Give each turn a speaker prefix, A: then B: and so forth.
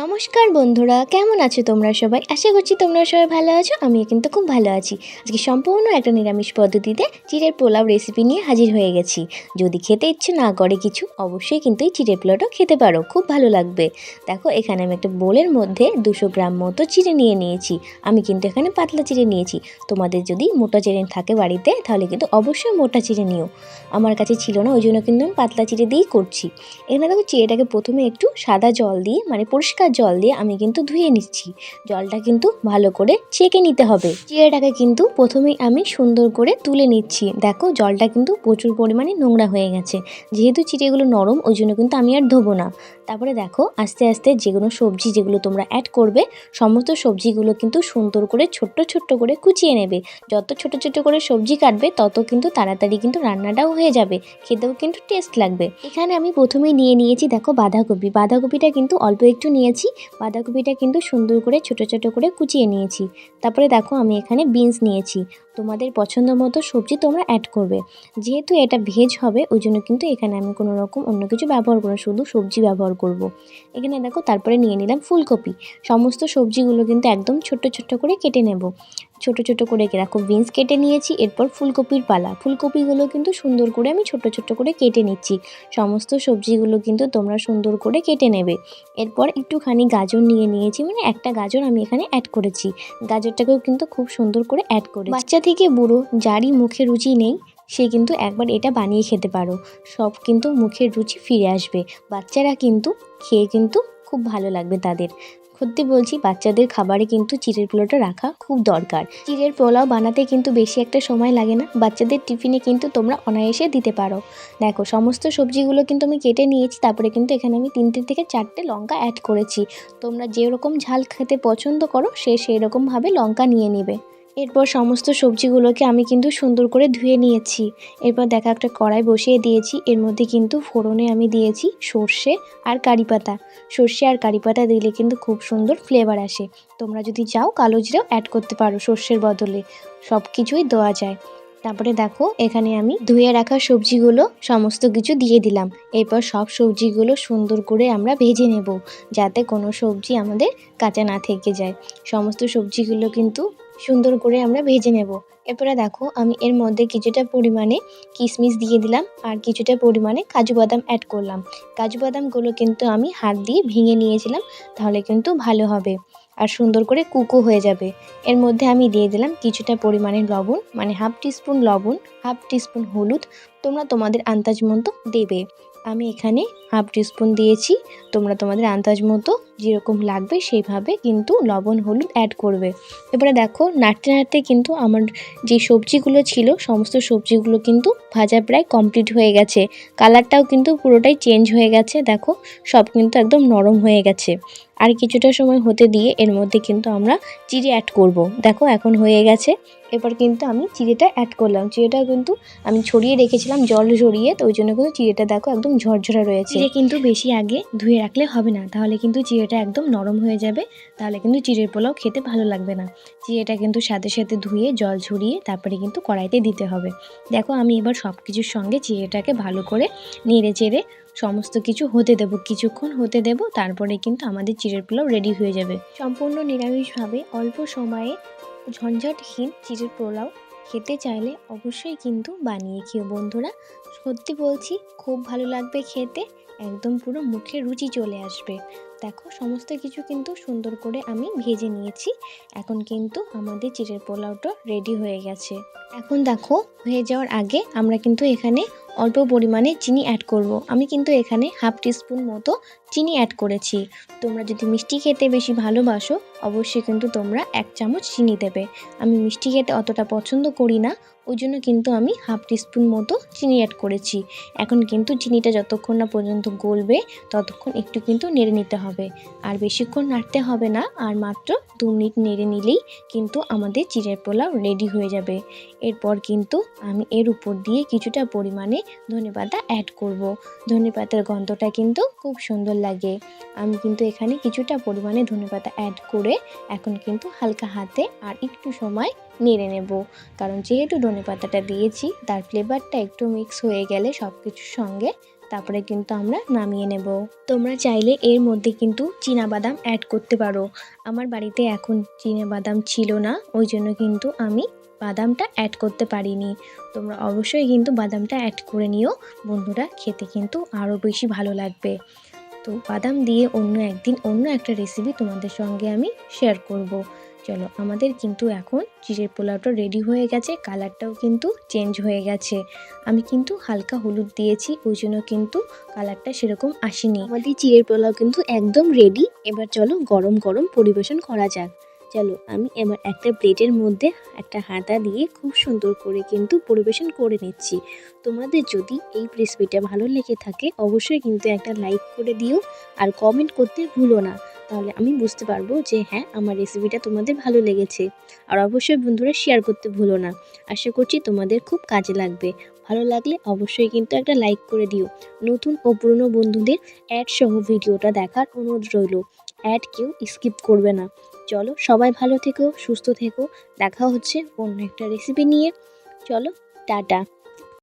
A: নমস্কার বন্ধুরা, কেমন আছো তোমরা সবাই? আশা করছি তোমরা সবাই ভালো আছো, আমিও কিন্তু খুব ভালো আছি। আজকে সম্পূর্ণ একটা নিরামিষ পদ্ধতিতে চিড়ের পোলাও রেসিপি নিয়ে হাজির হয়ে গেছি। যদি খেতে ইচ্ছে না করে কিছু, অবশ্যই কিন্তু এই চিড়ের পোলাওটা খেতে পারো, খুব ভালো লাগবে। দেখো, এখানে আমি একটা বোলের মধ্যে দুশো গ্রাম মতো চিড়ে নিয়ে নিয়েছি। আমি কিন্তু এখানে পাতলা চিড়ে নিয়েছি। তোমাদের যদি মোটা চিড়ে থাকে বাড়িতে, তাহলে কিন্তু অবশ্যই মোটা চিড়ে নিও। আমার কাছে ছিল না, ওই জন্য কিন্তু আমি পাতলা চিড়ে দিয়েই করছি। এখানে দেখো, চিড়েটাকে প্রথমে একটু সাদা জল দিয়ে মানে পরিষ্কার জল দিয়ে আমি কিন্তু ধুয়ে নিচ্ছি। জলটা কিন্তু ভালো করে ছেঁকে নিতে হবে। চিড়েটাকে কিন্তু প্রথমেই আমি সুন্দর করে তুলে নিচ্ছি। দেখো, জলটা কিন্তু প্রচুর পরিমাণে নোংরা হয়ে গেছে। যেহেতু চিড়েগুলো নরম, ওই জন্য কিন্তু আমি আর ধোবো না। তারপরে দেখো, আস্তে আস্তে যেগুলো সবজি যেগুলো তোমরা অ্যাড করবে, সমস্ত সবজিগুলো কিন্তু সুন্দর করে ছোট্ট ছোট্ট করে কুচিয়ে নেবে। যত ছোট ছোট করে সবজি কাটবে, তত কিন্তু তাড়াতাড়ি কিন্তু রান্নাটাও হয়ে যাবে। খেতেও কিন্তু টেস্ট লাগবে। এখানে আমি প্রথমেই নিয়ে নিয়েছি, দেখো, বাঁধাকপি। বাঁধাকপিটা কিন্তু অল্প একটু নিয়েছি। বাঁধাকপিটা কিন্তু সুন্দর করে, ছোট ছোট করে কুচিয়ে নিয়েছি। তারপরে দেখো আমি এখানে বিনস নিয়েছি। তোমাদের পছন্দ মতো সবজি তোমরা অ্যাড করবে। যেহেতু এটা ভেজ হবে ওই জন্য কিন্তু এখানে আমি কোনো রকম অন্য কিছু ব্যবহার করব শুধু সবজি ব্যবহার করব। এখানে দেখো, তারপরে নিয়ে নিলাম ফুলকপি। সমস্ত সবজিগুলো কিন্তু একদম ছোট্ট ছোট্ট করে কেটে নেব। ছোট ছোট করে রাখো বিনস কেটে নিয়েছি, এরপর ফুলকপির পালা। ফুলকপিগুলো কিন্তু সুন্দর করে আমি ছোট ছোট করে কেটে নিচ্ছি। সমস্ত সবজিগুলো কিন্তু তোমরা সুন্দর করে কেটে নেবে। এরপর একটুখানি গাজর নিয়ে নিয়েছি মানে একটা গাজর আমি এখানে অ্যাড করেছি। গাজরটাকেও কিন্তু খুব সুন্দর করে অ্যাড করে বাচ্চা থেকে বুড়ো, যারই মুখে রুচি নেই, সে কিন্তু একবার এটা বানিয়ে খেতে পারো। সব কিন্তু মুখের রুচি ফিরে আসবে। বাচ্চারা কিন্তু খেয়ে কিন্তু খুব ভালো লাগবে তাদের। সত্যি বলছি, বাচ্চাদের খাবারে কিন্তু চিড়ের পোলাওটা রাখা খুব দরকার। চিড়ের পোলাও বানাতে কিন্তু বেশি একটা সময় লাগে না। বাচ্চাদের টিফিনে কিন্তু তোমরা অনায়াসে দিতে পারো। দেখো, সমস্ত সবজিগুলো কিন্তু আমি কেটে নিয়েছি, তারপরে কিন্তু এখানে আমি তিনটে থেকে চারটে লঙ্কা অ্যাড করেছি। তোমরা যেরকম ঝাল খেতে পছন্দ করো, সে সেই রকমভাবে লঙ্কা নিয়ে নেবে। এরপর সমস্ত সবজিগুলোকে আমি কিন্তু সুন্দর করে ধুয়ে নিয়েছি। এরপর দেখা একটা কড়াই বসিয়ে দিয়েছি। এর মধ্যে কিন্তু ফোড়নে আমি দিয়েছি সর্ষে আর কারি পাতা। সর্ষে আর কারি পাতা দিলে কিন্তু খুব সুন্দর ফ্লেভার আসে। তোমরা যদি চাও কালো জিরাও অ্যাড করতে পারো সর্ষের বদলে। সব কিছুই দেওয়া যায়। তারপরে দেখো, এখানে আমি ধুয়ে রাখা সবজিগুলো সমস্ত কিছু দিয়ে দিলাম। এরপর সব সবজিগুলো সুন্দর করে আমরা ভেজে নেব। যাতে কোনো সবজি আমাদের কাঁচা না থেকে যায়। সমস্ত সবজিগুলো কিন্তু সুন্দর করে আমরা ভেজে নেব। এরপরে দেখো, আমি এর মধ্যে কিছুটা পরিমাণে কিশমিশ দিয়ে দিলাম আর কিছুটা পরিমাণে কাজু বাদাম অ্যাড করলাম। কাজু বাদামগুলো কিন্তু আমি হাত দিয়ে ভেঙে নিয়েছিলাম, তাহলে কিন্তু ভালো হবে আর সুন্দর করে কুকও হয়ে যাবে। এর মধ্যে আমি দিয়ে দিলাম কিছুটা পরিমাণে লবণ মানে হাফ টিস্পুন লবণ, হাফ টিস্পুন হলুদ, তোমরা তোমাদের আন্দাজ মতো দেবে। আমি এখানে হাফ টিস্পুন দিয়েছি। তোমরা তোমাদের আন্দাজ মতো যেরকম লাগবে সেইভাবে কিন্তু লবণ, হলুদ অ্যাড করবে। এবারে দেখো, নাড়তে নাড়তে কিন্তু আমার যে সবজিগুলো ছিল, সমস্ত সবজিগুলো কিন্তু ভাজা প্রায় কমপ্লিট হয়ে গেছে। কালারটাও কিন্তু পুরোটাই চেঞ্জ হয়ে গেছে। দেখো, সব কিন্তু একদম নরম হয়ে গেছে। আর কিছুটা সময় হতে দিয়ে এর মধ্যে কিন্তু আমরা চিড়ে অ্যাড করব। দেখো, এখন হয়ে গেছে। এবার কিন্তু আমি চিড়েটা অ্যাড করলাম। চিড়েটা কিন্তু আমি ছড়িয়ে রেখেছিলাম, জল ঝরিয়ে, তো ওই জন্য কিন্তু চিড়েটা দেখো একদম ঝরঝরা রয়েছে। চিড়ে কিন্তু বেশি আগে ধুয়ে রাখলে হবে না, তাহলে কিন্তু চিড়েটা একদম নরম হয়ে যাবে, তাহলে কিন্তু চিড়ের পোলাও খেতে ভালো লাগবে না। চিড়েটা কিন্তু সাথে সাথে ধুয়ে, জল ঝরিয়ে তারপরে কিন্তু কড়াইতে দিতে হবে। দেখো আমি এবার সব কিছুর সঙ্গে চিড়েটাকে ভালো করে নেড়ে চেড়ে সমস্ত কিছু হতে দেবো। কিছুক্ষণ হতে দেব, তারপরে কিন্তু আমাদের চিড়ের পোলাও রেডি হয়ে যাবে। সম্পূর্ণ নিরামিষভাবে অল্প সময়ে ঝঞ্ঝাটহীন চিড়ের পোলাও খেতে চাইলে অবশ্যই কিন্তু বানিয়ে খেও বন্ধুরা। সত্যি বলছি, খুব ভালো লাগবে খেতে। একদম পুরো মুখে রুচি চলে আসবে। দেখো, সমস্ত কিছু কিন্তু সুন্দর করে আমি ভেজে নিয়েছি। এখন কিন্তু আমাদের চিড়ের পোলাওটা রেডি হয়ে গেছে। এখন দেখো, হয়ে যাওয়ার আগে আমরা কিন্তু এখানে অল্প পরিমাণে চিনি অ্যাড করব। আমি কিন্তু এখানে হাফ টিস্পুন মতো চিনি অ্যাড করেছি। তোমরা যদি মিষ্টি খেতে বেশি ভালোবাসো, অবশ্যই কিন্তু তোমরা এক চামচ চিনি দেবে। আমি মিষ্টি খেতে অতটা পছন্দ করি না। ওই জন্য কিন্তু আমি হাফ টিস্পুন মতো চিনি অ্যাড করেছি। এখন কিন্তু চিনিটা যতক্ষণ না পর্যন্ত গলবে, ততক্ষণ একটু কিন্তু নেড়ে নিতে হবে। আর বেশিক্ষণ নাড়তে হবে না, আর মাত্র দু মিনিট নেড়ে নিলেই কিন্তু আমাদের চিড়ের পোলাও রেডি হয়ে যাবে। এরপর কিন্তু আমি এর উপর দিয়ে কিছুটা পরিমাণে ধনেপাতা অ্যাড করব। ধনেপাতার গন্ধটা কিন্তু খুব সুন্দর লাগে। আমি কিন্তু এখানে কিছুটা পরিমাণে ধনেপাতা অ্যাড করে এখন কিন্তু হালকা হাতে আর একটু সময় নেড়ে নেব। কারণ যেহেতু ধনেপাতাটা দিয়েছি, তার ফ্লেভারটা একটু মিক্স হয়ে গেলে সব কিছুর সঙ্গে তারপরে কিন্তু আমরা নামিয়ে নেব। তোমরা চাইলে এর মধ্যে কিন্তু বাদাম অ্যাড করতে পারো। আমার বাড়িতে এখন বাদাম ছিল না, ওই জন্য কিন্তু আমি বাদামটা অ্যাড করতে পারিনি। তোমরা অবশ্যই কিন্তু বাদামটা অ্যাড করে নিও, বন্ধুরা, খেতে কিন্তু আরও বেশি ভালো লাগবে। তো বাদাম দিয়ে অন্য একদিন অন্য একটা রেসিপি তোমাদের সঙ্গে আমি শেয়ার করব। চলো, আমাদের কিন্তু এখন চিড়ের পোলাওটা রেডি হয়ে গেছে কালারটাও কিন্তু চেঞ্জ হয়ে গেছে। আমি কিন্তু হালকা হলুদ দিয়েছি, ওই জন্য কিন্তু কালারটা সেরকম আসেনি। আমাদের চিড়ের পোলাও কিন্তু একদম রেডি এবার চলো, গরম গরম পরিবেশন করা যাক। চলো, আমি এবার একটা প্লেটের মধ্যে একটা হাতা দিয়ে খুব সুন্দর করে কিন্তু পরিবেশন করে নিচ্ছি। তোমাদের যদি এই রেসিপিটা ভালো লেগে থাকে, অবশ্যই কিন্তু একটা লাইক করে দিও। আর কমেন্ট করতে ভুলো না। তাহলে আমি বুঝতে পারব যে হ্যাঁ আমার রেসিপিটা তোমাদের ভালো লেগেছে। আর অবশ্যই বন্ধুরা শেয়ার করতে ভুলো না। আশা করছি তোমাদের খুব কাজে লাগবে। ভালো লাগলে অবশ্যই কিন্তু একটা লাইক করে দিও। নতুন ও পুরনো বন্ধুদের অ্যাড সহ ভিডিওটা দেখার অনুরোধ রইল। অ্যাড কেউ স্কিপ করবে না। চলো সবাই ভালো থেকো, সুস্থ থেকো। দেখা হচ্ছে অন্য একটা রেসিপি নিয়ে। চলো, টাটা।